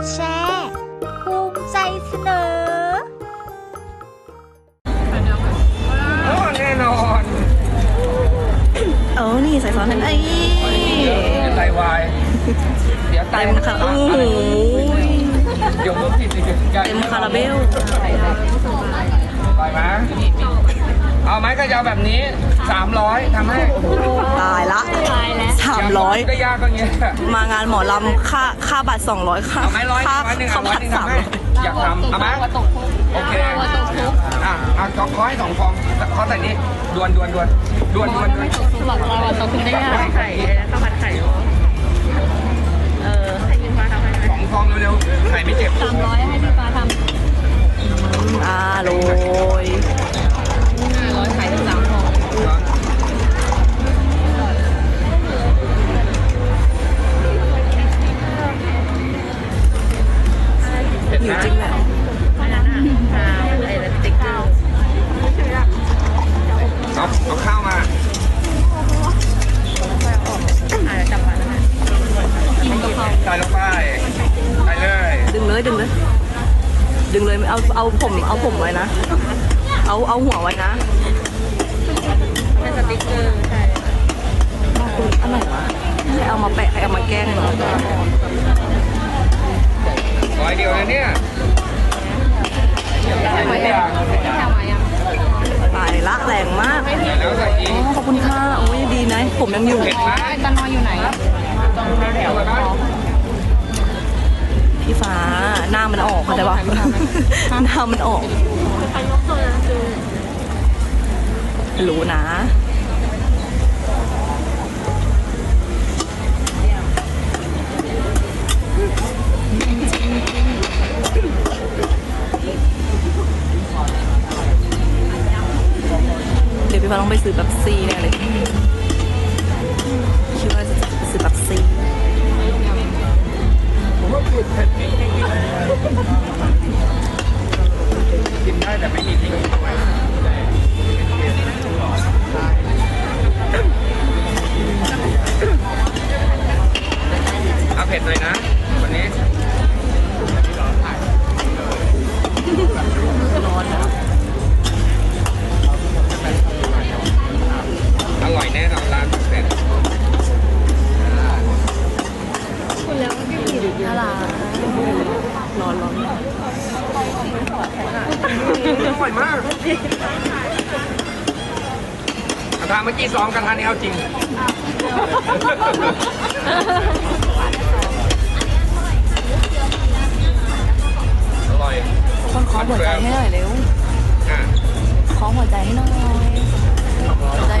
ดแชร์ภูมิใจเสนอโอ้แน่นอนเออนี่ใส่ซอสนั่นไอ้เดี๋ยวไตวาย เดี๋ยวไตเต็มค่ะโอ้โหเดี๋ยวมุกผิดอีกใหญ่เต็มคาราเบล ไปไหม เอาไหมก็จะเอาแบบนี้ 300ทำให้ตายละสามร้อยก็ยากก็เงี้ยมางานหมอลำค่าค่าบัตรสองร้อยค่าเอาไหมร้อยค่าร้อยหนึ่งข้าเอาร้อผัยดหนึ่งสามทำให้อยากทำเอาไหมโอเคอะอะขอขอให้สองฟองขอใส่นี้ดวนดวนดวนดวนดวนดวนบอกเราอะตกคุณได้ยังไข่ข้าวผัดไข่เออให้พี่ฟ้าทำให้ไหมสองฟองเร็วๆไข่ไม่เจ็บ สามร้อยให้พี่ฟ้าทำ อ่าโร ดึงเลยเอาเอาผมเอาผมไว้นะ เอาเอาหัวไว้นะเป็นสติ๊กเกอร์ใช่อะไรวะใครเอามาแปะใครเอามาแกล้งเหรอร้อยเดียวนะเนี่ยใส่ทุกอย่างทำมายังตายละแรงมากใส่แล้วใส่อีอ๋อกขอบคุณค่ะโอ้ยดีนะ ผมยังอยู่เผ็ดไหมไอ้ตานอยอยู่ไหนเอาไปไหมพี่ฟ้า หน้ามันออกเข้าใจปะหน้ามันออกรู้นะเดี๋ยวพี่ฟ้าต้องไปซื้อแบบซี่แน่เลยคิดว่าจะไปซื้อแบบซี่ กินได้แต่ไม่มีพริกเอาเผ็ดหน่อยนะ วันนี้อร่อยแน่นอนร้อน อร่อยมาก กระทะเมื่อกี้ซ้อมกระทะนี้เอาจริง อร่อยคนขอหัวใจให้หน่อยเร็ว อะขอหัวใจให้หน่อย หัวใจ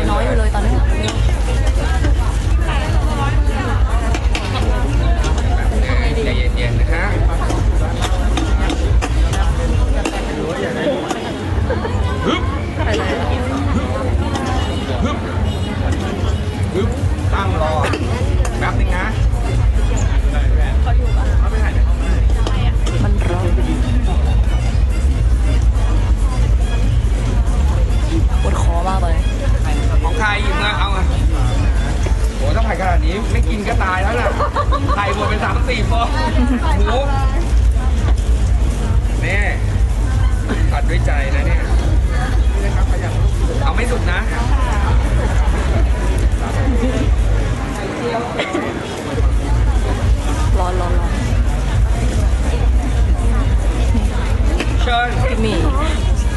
สามสี่ฟองหมูนี่ตัดด้วยใจนะเนี่ยเอาไม่สุดนะร้อนร้อนร้อนเชิญพี่หมี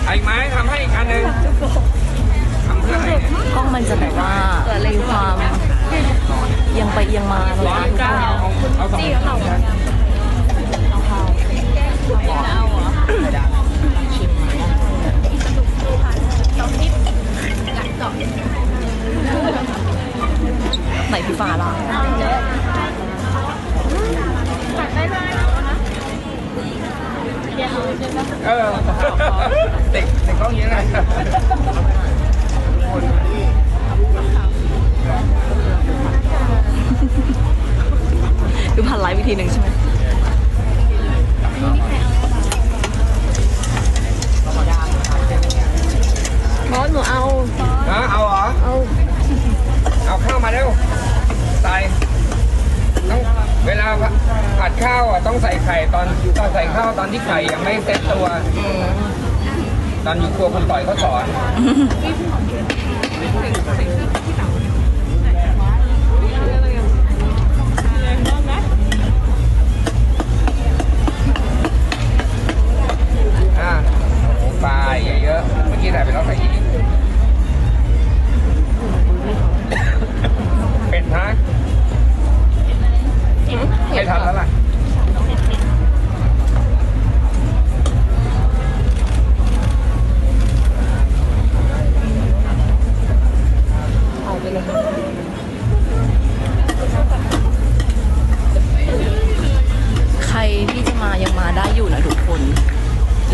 เอาอีกไหมทำให้อีกอันหนึ่งทำเพื่ออะไรเนี่ย กล้องมันจะแบบว่ามีความ เอียงไปเอียงมาเลยร้อยนะทุกเก้าคนเอาสองไหนพี่ฟ้าล่ะเออเด็กเด็กต้องย่างนี้ไง ทีหนึ่งใช่ไหมบอสหนูเอาฮะเอาเหรอ เอาเอาข้าวมาเร็วใส่ต้องเวลาผัดข้าวอะต้องใส่ไข่ตอนตอนใส่ข้าวตอนที่ไข่ยังไม่เซ็ตตัว ตอนอยู่ครัวคุณต่อยเขาสอน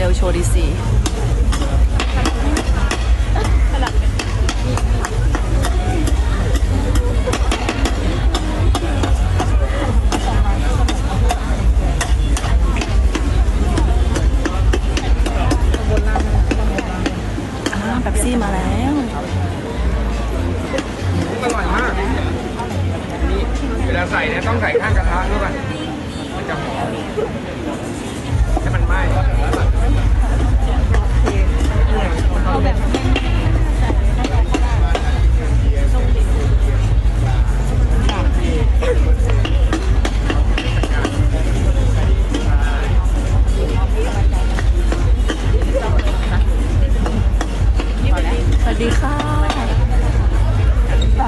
ลโชดิซีแบบซีมาแล้วอร่อยมากนี่เวลาใส่เนี่ยต้องใส่ข้างกระทะด้วยมันจะหอมให้มันไหม้